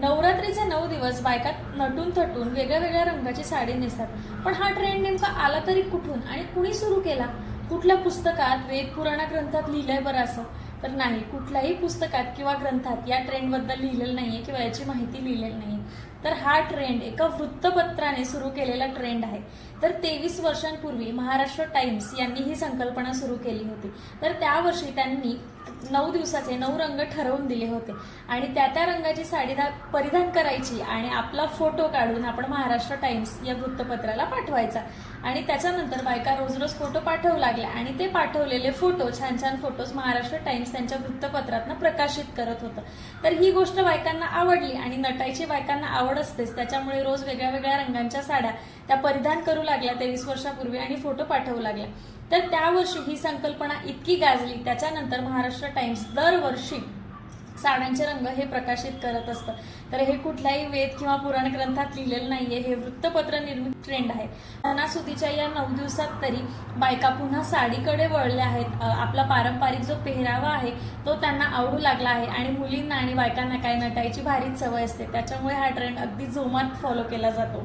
नवरात्रीचे नऊ दिवस बायका नटून थटून वेगळ्या वेगळ्या रंगाची साडी नेसतात. पण हा ट्रेंड नेमका आला तरी कुठून आणि कुणी सुरू केला? कुठल्या पुस्तकात वेद पुराणा ग्रंथात लिहिलंय बरं असं? तर नाही कुठल्याही पुस्तकात किंवा ग्रंथात या ट्रेंडबद्दल लिहिलेलं नाही आहे किंवा याची माहिती लिहिलेली नाही तर हा ट्रेंड एका वृत्तपत्राने सुरू केलेला ट्रेंड आहे. तर तेवीस वर्षांपूर्वी महाराष्ट्र टाइम्स यांनी ही संकल्पना सुरू केली होती. तर त्या वर्षी त्यांनी नऊ दिवसाचे नऊ रंग ठरवून दिले होते. आणि त्या त्या रंगाची साडी परिधान करायची आणि आपला फोटो काढून आपण महाराष्ट्र टाइम्स या वृत्तपत्राला पाठवायचा. आणि त्याच्यानंतर बायका रोज रोज फोटो पाठवू लागल्या. आणि ते पाठवलेले फोटो छान छान फोटोज महाराष्ट्र टाइम्स त्यांच्या वृत्तपत्रातनं प्रकाशित करत होतं. तर ही गोष्ट बायकांना आवडली आणि नटायची बायकांना आवड असतेच. त्याच्यामुळे रोज वेगळ्या वेगळ्या रंगांच्या साड्या त्या परिधान करू लागल्या तेवीस वर्षापूर्वी आणि फोटो पाठवू लागल्या. तर त्या वर्षी ही संकल्पना इतकी गाजली त्याच्यानंतर महाराष्ट्र टाइम्स दरवर्षी साड्यांचे रंग हे प्रकाशित करत असतं. तर हे कुठल्याही वेद किंवा पुराण ग्रंथात लिहिलेलं नाहीये हे वृत्तपत्र निर्मित ट्रेंड आहे. सणासुदीच्या या नऊ दिवसात तरी बायका पुन्हा साडीकडे वळल्या आहेत. आपला पारंपरिक जो पेहरावा आहे तो त्यांना आवडू लागला आहे आणि मुलींना आणि बायकांना काय नटायची भारीच सवय असते. त्याच्यामुळे हा ट्रेंड अगदी जोमात फॉलो केला जातो.